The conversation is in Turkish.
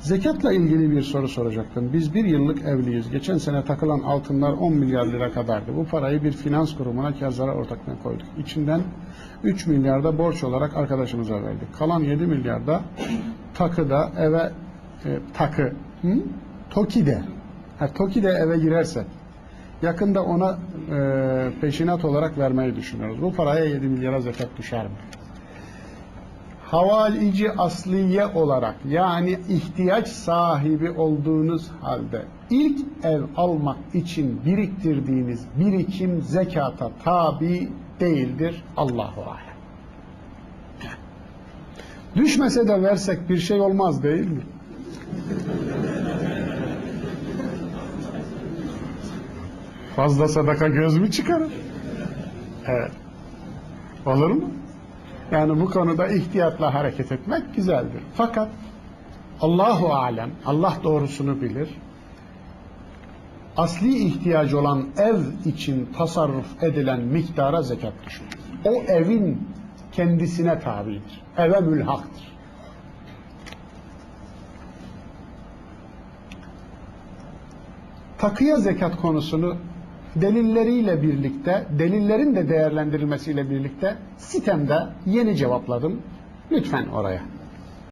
Zekatla ilgili bir soru soracaktım. Biz bir yıllık evliyiz. Geçen sene takılan altınlar 10 milyar lira kadardı. Bu parayı bir finans kurumuna kâzara ortaklığa koyduk. İçinden 3 milyar da borç olarak arkadaşımıza verdik. Kalan 7 milyar da takıda eve e, takı, hı? Toki'de, ha, Toki'de eve girersek yakında ona e, peşinat olarak vermeyi düşünüyoruz. Bu paraya 7 milyara zekat düşer mi? Havalici asliye olarak yani ihtiyaç sahibi olduğunuz halde ilk ev almak için biriktirdiğiniz birikim zekata tabi değildir Allahu alem. Düşmese de versek bir şey olmaz değil mi? Fazla sadaka göz mü çıkarır? Evet. Olur mu? Yani bu konuda ihtiyatla hareket etmek güzeldir. Fakat Allahu alem, Allah doğrusunu bilir. Asli ihtiyacı olan ev için tasarruf edilen miktara zekat düşür. O evin kendisine tabidir. Eve mülhaktır. Takıya zekat konusunu delilleriyle birlikte, delillerin de değerlendirilmesiyle birlikte sitemde yeni cevapladım. Lütfen oraya.